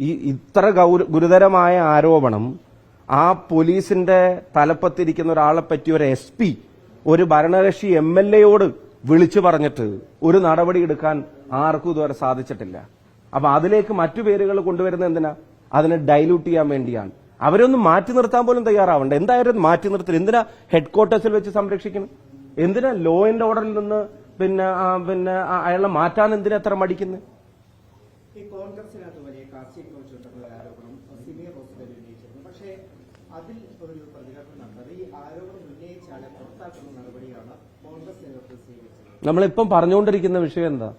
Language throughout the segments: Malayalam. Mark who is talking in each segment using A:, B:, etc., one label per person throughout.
A: ഈ
B: ഇത്ര ഗൗര ഗുരുതരമായ ആരോപണം ആ പോലീസിന്റെ തലപ്പത്തിരിക്കുന്ന ഒരാളെ പറ്റി ഒരു എസ് പി ഒരു ഭരണകക്ഷി എം എൽ എയോട് വിളിച്ചു പറഞ്ഞിട്ട് ഒരു നടപടി എടുക്കാൻ ആർക്കും ഇതുവരെ സാധിച്ചിട്ടില്ല. അപ്പൊ അതിലേക്ക് മറ്റു പേരുകൾ കൊണ്ടുവരുന്നത് എന്തിനാ? അതിനെ ഡൈല്യൂട്ട് ചെയ്യാൻ വേണ്ടിയാണ്. അവരൊന്നും മാറ്റി നിർത്താൻ പോലും തയ്യാറാവണ്ട. എന്തായാലും മാറ്റി നിർത്തൽ. എന്തിനാ ഹെഡ് ക്വാർട്ടേഴ്സിൽ വെച്ച് സംരക്ഷിക്കണം? എന്തിനാ ലോ ആൻഡ് ഓർഡറിൽ നിന്ന് പിന്നെ പിന്നെ അയാളെ മാറ്റാൻ എന്തിനാ എത്ര മടിക്കുന്നത്
A: ഈ കോൺഗ്രസിനകത്ത് വലിയ കാസ്റ്റിംഗ് ആരോപണം ഉന്നയിച്ചിരുന്നു. പക്ഷേ അതിൽ ഒരു പ്രതികരണം നടന്നത് ഈ ആരോപണം ഉന്നയിച്ച ആളെ പുറത്താക്കുന്ന നടപടിയാണ് കോൺഗ്രസ് നേതൃത്വം സ്വീകരിച്ചത്.
B: നമ്മളിപ്പം പറഞ്ഞുകൊണ്ടിരിക്കുന്ന വിഷയം എന്താ?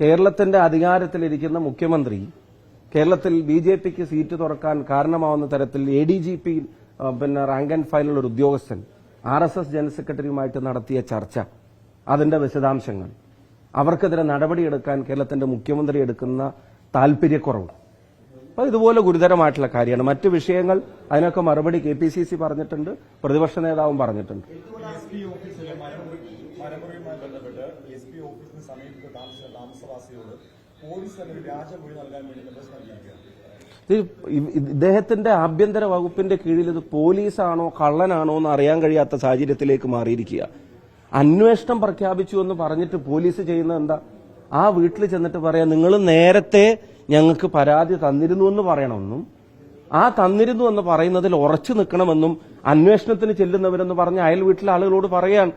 B: കേരളത്തിന്റെ അധികാരത്തിലിരിക്കുന്ന മുഖ്യമന്ത്രി കേരളത്തിൽ ബി ജെ പിക്ക് സീറ്റ് തുറക്കാൻ കാരണമാവുന്ന തരത്തിൽ എ ഡി ജി പി പിന്നെ റാങ്ക് ആൻഡ് ഫയലുള്ള ഒരു ഉദ്യോഗസ്ഥൻ ആർ എസ് എസ് ജനറൽ സെക്രട്ടറിയുമായിട്ട് നടത്തിയ ചർച്ച. അതിന്റെ വിശദാംശങ്ങൾ. അവർക്കെതിരെ നടപടിയെടുക്കാൻ കേരളത്തിന്റെ മുഖ്യമന്ത്രി എടുക്കുന്ന താല്പര്യക്കുറവ് അപ്പൊ ഇതുപോലെ ഗുരുതരമായിട്ടുള്ള കാര്യമാണ്. മറ്റു വിഷയങ്ങൾ അതിനൊക്കെ മറുപടി കെ പി സി സി പറഞ്ഞിട്ടുണ്ട് പ്രതിപക്ഷ നേതാവും പറഞ്ഞിട്ടുണ്ട്. ഇദ്ദേഹത്തിന്റെ ആഭ്യന്തര വകുപ്പിന്റെ കീഴിൽ ഇത് പോലീസാണോ കള്ളനാണോ എന്ന് അറിയാൻ കഴിയാത്ത സാഹചര്യത്തിലേക്ക് മാറിയിരിക്കുക അന്വേഷണം പ്രഖ്യാപിച്ചു എന്ന് പറഞ്ഞിട്ട് പോലീസ് ചെയ്യുന്നത് എന്താ? ആ വീട്ടിൽ ചെന്നിട്ട് പറയാം നിങ്ങൾ നേരത്തെ ഞങ്ങൾക്ക് പരാതി തന്നിരുന്നു എന്ന് പറയണമെന്നും ആ തന്നിരുന്നു എന്ന് പറയുന്നതിൽ ഉറച്ചു നിൽക്കണമെന്നും അന്വേഷണത്തിന് ചെല്ലുന്നവരെന്ന് പറഞ്ഞ് അയൽ വീട്ടിലെ ആളുകളോട് പറയാൻ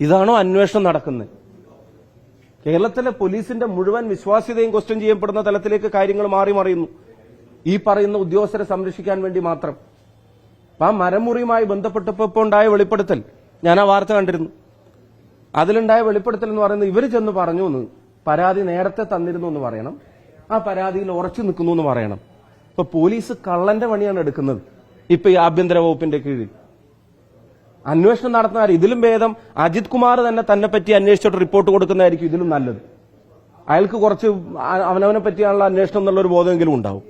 B: ഇതാണോ അന്വേഷണം നടക്കുന്നത്? കേരളത്തിലെ പോലീസിന്റെ മുഴുവൻ വിശ്വാസ്യതയും ക്വസ്റ്റ്യൻ ചെയ്യപ്പെടുന്ന തലത്തിലേക്ക് കാര്യങ്ങൾ മാറി മറിയുന്നു. ഈ പറയുന്ന ഉദ്യോഗസ്ഥരെ സംരക്ഷിക്കാൻ വേണ്ടി മാത്രം. ആ മരമുറിയുമായി ബന്ധപ്പെട്ടപ്പോൾ ഇപ്പോൾ ഉണ്ടായ വെളിപ്പെടുത്തൽ ഞാൻ ആ വാർത്ത കണ്ടിരുന്നു. അതിലുണ്ടായ വെളിപ്പെടുത്തൽ എന്ന് പറയുന്നത് ഇവർ ചെന്ന് പറഞ്ഞു എന്ന്. പരാതി നേരത്തെ തന്നിരുന്നു എന്ന് പറയണം. ആ പരാതിയിൽ ഉറച്ചു നിൽക്കുന്നു എന്ന് പറയണം. ഇപ്പൊ പോലീസ് കള്ളന്റെ പണിയാണ് എടുക്കുന്നത്. ഇപ്പൊ ഈ ആഭ്യന്തര വകുപ്പിന്റെ കീഴിൽ. അന്വേഷണം നടത്തുന്ന ഇതിലും ഭേദം. അജിത് കുമാർ തന്നെ തന്നെ പറ്റി അന്വേഷിച്ചിട്ട് റിപ്പോർട്ട് കൊടുക്കുന്നതായിരിക്കും ഇതിലും നല്ലത്. അയാൾക്ക് കുറച്ച് അവനവനെ പറ്റിയാണുള്ള അന്വേഷണം എന്നുള്ള ഒരു ബോധമെങ്കിലും ഉണ്ടാവും.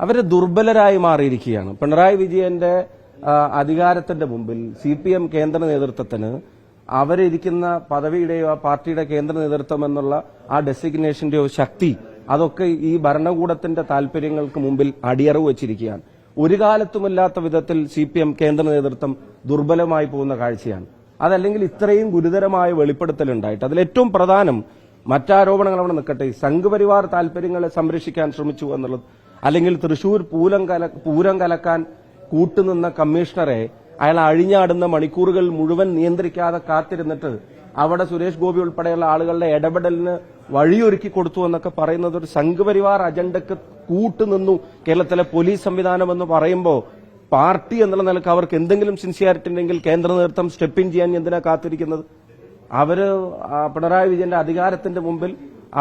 B: അവർ ദുർബലരായി മാറിയിരിക്കുകയാണ്. പിണറായി വിജയന്റെ അധികാരത്തിന്റെ മുമ്പിൽ സി പി എം കേന്ദ്ര നേതൃത്വത്തിന് അവരിരിക്കുന്ന പദവിയുടെയോ ആ പാർട്ടിയുടെ കേന്ദ്ര നേതൃത്വം എന്നുള്ള ആ ഡെസിഗ്നേഷന്റെയോ ശക്തി അതൊക്കെ ഈ ഭരണകൂടത്തിന്റെ താല്പര്യങ്ങൾക്ക് മുമ്പിൽ അടിയറവ് വെച്ചിരിക്കുകയാണ്. ഒരു കാലത്തുമില്ലാത്ത വിധത്തിൽ സി പി എം കേന്ദ്ര നേതൃത്വം ദുർബലമായി പോകുന്ന കാഴ്ചയാണ്. അതല്ലെങ്കിൽ ഇത്രയും ഗുരുതരമായ വെളിപ്പെടുത്തൽ ഉണ്ടായിട്ട് അതിൽ ഏറ്റവും പ്രധാനം മറ്റാരോപണങ്ങൾ അവിടെ നിൽക്കട്ടെ. സംഘപരിവാർ താല്പര്യങ്ങളെ സംരക്ഷിക്കാൻ ശ്രമിച്ചു എന്നുള്ളത്. അല്ലെങ്കിൽ തൃശൂർ പൂരം കല പൂരം കലക്കാൻ കൂട്ടുനിന്ന കമ്മീഷണറെ അയാൾ അഴിഞ്ഞാടുന്ന മണിക്കൂറുകൾ മുഴുവൻ നിയന്ത്രിക്കാതെ കാത്തിരുന്നിട്ട് അവിടെ സുരേഷ് ഗോപി ഉൾപ്പെടെയുള്ള ആളുകളുടെ ഇടപെടലിന് വഴിയൊരുക്കി കൊടുത്തു എന്നൊക്കെ പറയുന്നത് ഒരു സംഘപരിവാർ അജണ്ടക്ക് കൂട്ടുനിന്നു കേരളത്തിലെ പോലീസ് സംവിധാനം എന്ന് പറയുമ്പോൾ പാർട്ടി എന്നുള്ള നിലയ്ക്ക് അവർക്ക് എന്തെങ്കിലും സിൻസിയാരിറ്റി ഉണ്ടെങ്കിൽ കേന്ദ്ര നേതൃത്വം സ്റ്റെപ്പ് ഇൻ ചെയ്യാൻ എന്തിനാ കാത്തിരിക്കുന്നത്? അവർ പിണറായി വിജയന്റെ അധികാരത്തിന്റെ മുമ്പിൽ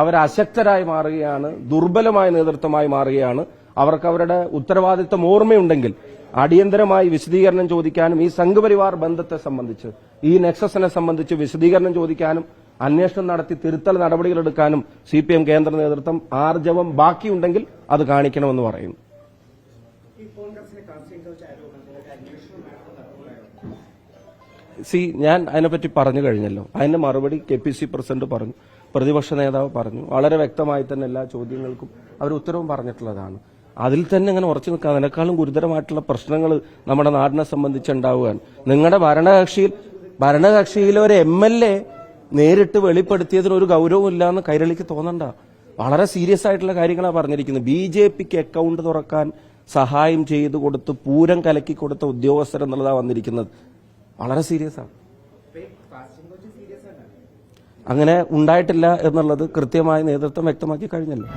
B: അവർ അശക്തരായി മാറുകയാണ് ദുർബലമായ നേതൃത്വമായി മാറുകയാണ്. അവർക്ക് അവരുടെ ഉത്തരവാദിത്തം ഓർമ്മയുണ്ടെങ്കിൽ അടിയന്തരമായി വിശദീകരണം ചോദിക്കാനും ഈ സംഘപരിവാർ ബന്ധത്തെ സംബന്ധിച്ച് ഈ നെക്സസിനെ സംബന്ധിച്ച് വിശദീകരണം ചോദിക്കാനും അന്വേഷണം നടത്തി തിരുത്തൽ നടപടികളെടുക്കാനും സി പി എം കേന്ദ്ര നേതൃത്വം ആർജവം ബാക്കിയുണ്ടെങ്കിൽ അത് കാണിക്കണമെന്ന് പറയുന്നു. സി ഞാൻ അതിനെപ്പറ്റി പറഞ്ഞു കഴിഞ്ഞല്ലോ. അതിന്റെ മറുപടി കെ പി സി പ്രസിഡന്റ് പറഞ്ഞു പ്രതിപക്ഷ നേതാവ് പറഞ്ഞു. വളരെ വ്യക്തമായി തന്നെ എല്ലാ ചോദ്യങ്ങൾക്കും അവർ ഉത്തരവും പറഞ്ഞിട്ടുള്ളതാണ്. അതിൽ തന്നെ അങ്ങനെ ഉറച്ചു നിൽക്കുക അതിനേക്കാളും ഗുരുതരമായിട്ടുള്ള പ്രശ്നങ്ങൾ നമ്മുടെ നാടിനെ സംബന്ധിച്ചുണ്ടാവുകയാണ്. നിങ്ങളുടെ ഭരണകക്ഷിയിൽ ഭരണകക്ഷിയിലെ ഒരു എം എൽ എ നേരിട്ട് വെളിപ്പെടുത്തിയതിന് ഒരു ഗൗരവമില്ല എന്ന് കൈരളിക്ക് തോന്നണ്ട. വളരെ സീരിയസ് ആയിട്ടുള്ള കാര്യങ്ങളാണ് പറഞ്ഞിരിക്കുന്നത്. ബി ജെ പിക്ക് അക്കൗണ്ട് തുറക്കാൻ സഹായം ചെയ്തു കൊടുത്ത് പൂരം കലക്കി കൊടുത്ത ഉദ്യോഗസ്ഥർ എന്നുള്ളതാണ് വന്നിരിക്കുന്നത്. വളരെ
A: സീരിയസ് ആണ്.
B: അങ്ങനെ ഉണ്ടായിട്ടില്ല എന്നുള്ളത് കൃത്യമായ നേതൃത്വം വ്യക്തമാക്കി കഴിഞ്ഞല്ലോ.